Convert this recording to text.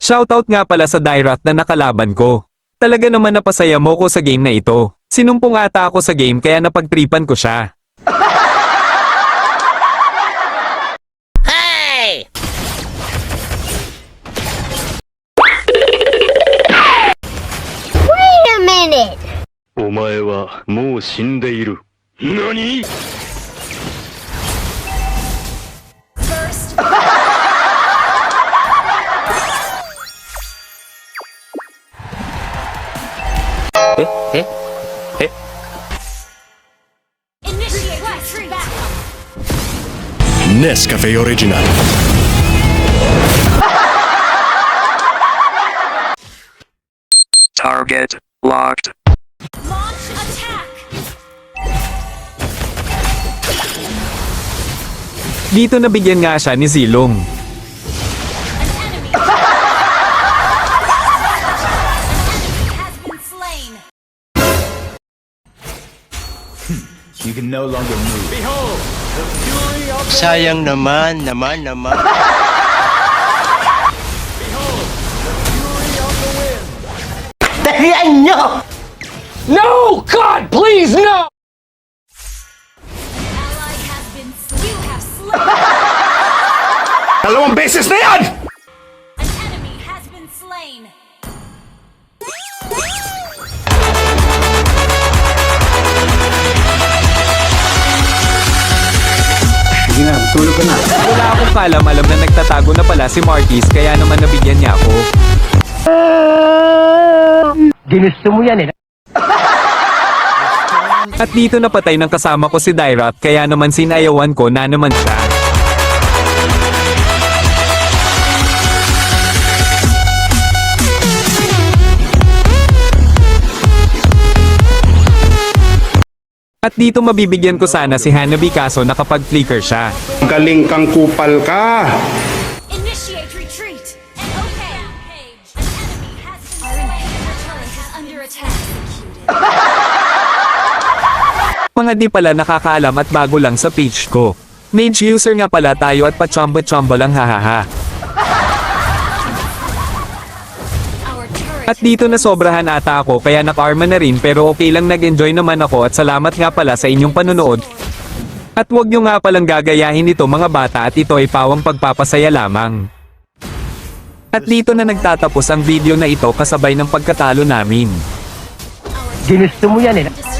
Shoutout nga pala sa Dairat na nakalaban ko. Talaga naman napasaya mo ko sa game na ito. Sinumpong ata ako sa game kaya napagtripan ko siya. Wait a minute! お前はもう死んでいる。何 Initiate retreat. Nescafe Original. Target locked. Launch attack. Dito nabigyan nga siya ni Zilong. You can no longer move. Behold, the fury of the Sayang naman, naman, naman. Behold, the fury of the wind. No! God, please, no! Dalawang beses na yan! Sige na, tulog ka na. Wala akong kalam-alam na nagtatago na pala si Marquis kaya naman nabigyan niya ako. Ginusto mo yan eh. At dito napatay ng kasama ko si Dairat kaya naman sinayawan ko na naman siya. At dito mabibigyan ko sana si Hanabi kaso nakapag-flicker siya. Galing kang kupal ka. Initiate retreat. And okay. An enemy has been. Our inhibitor turret is under attack. Mga di pala nakakaalam at bago lang sa page ko. Mage user nga pala tayo at pachamba-chamba lang hahaha. At dito na sobrahan ata ako kaya nakarma na rin pero okay lang nag-enjoy naman ako at salamat nga pala sa inyong panonood. At huwag nyo nga palang gagayahin ito mga bata at ito ay pawang pagpapasaya lamang. At dito na nagtatapos ang video na ito kasabay ng pagkatalo namin. Ginusto mo yan eh.